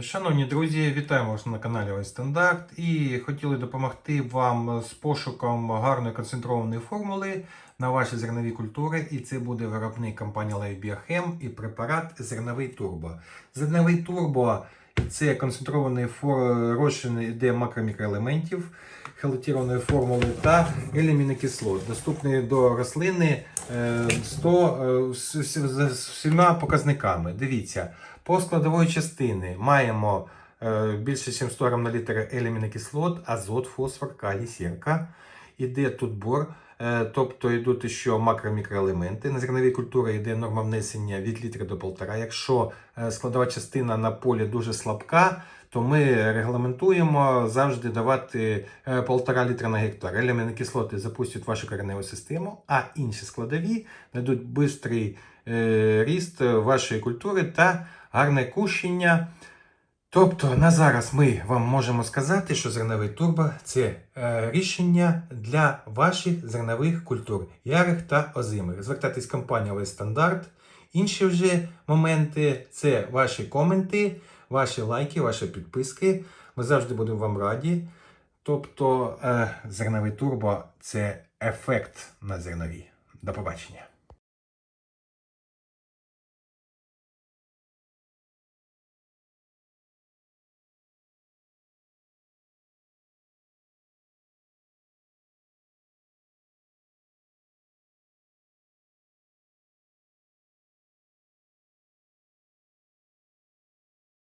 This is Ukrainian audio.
Шановні друзі, вітаємо вас на каналі Ось Стандарт і хотіли допомогти вам з пошуком гарної концентрованої формули на ваші зернові культури. І це буде виробник компанії Life Biochem і препарат Зерновий Турбо. Зерновий турбо це концентрований розчин де макро-мікроелементів халатірованої формули та елімінокислот, доступний до рослини е, 100 е, з, з, всіма показниками. Дивіться, по складової частини маємо е, більше, ніж 100 грам на літр елімінокислот, азот, фосфор, калій, сірка. Іде тут бор, е, тобто йдуть ще макро-мікроелементи. На зерновій культурі йде норма внесення від літра до полтора. Якщо е, складова частина на полі дуже слабка, то ми регламентуємо завжди давати е, полтора літра на гектар. Елемінокислоти запустять вашу кореневу систему, а інші складові дадуть швидкий е, ріст вашої культури та гарне кущення. Тобто на зараз ми вам можемо сказати, що зерновий турбо це е, рішення для ваших зернових культур, ярих та озимих. Звертайтесь в компанію «Весь стандарт. Інші вже моменти це ваші коменти, ваші лайки, ваші підписки. Ми завжди будемо вам раді. Тобто е, зерновий турбо це ефект на зернові. До побачення.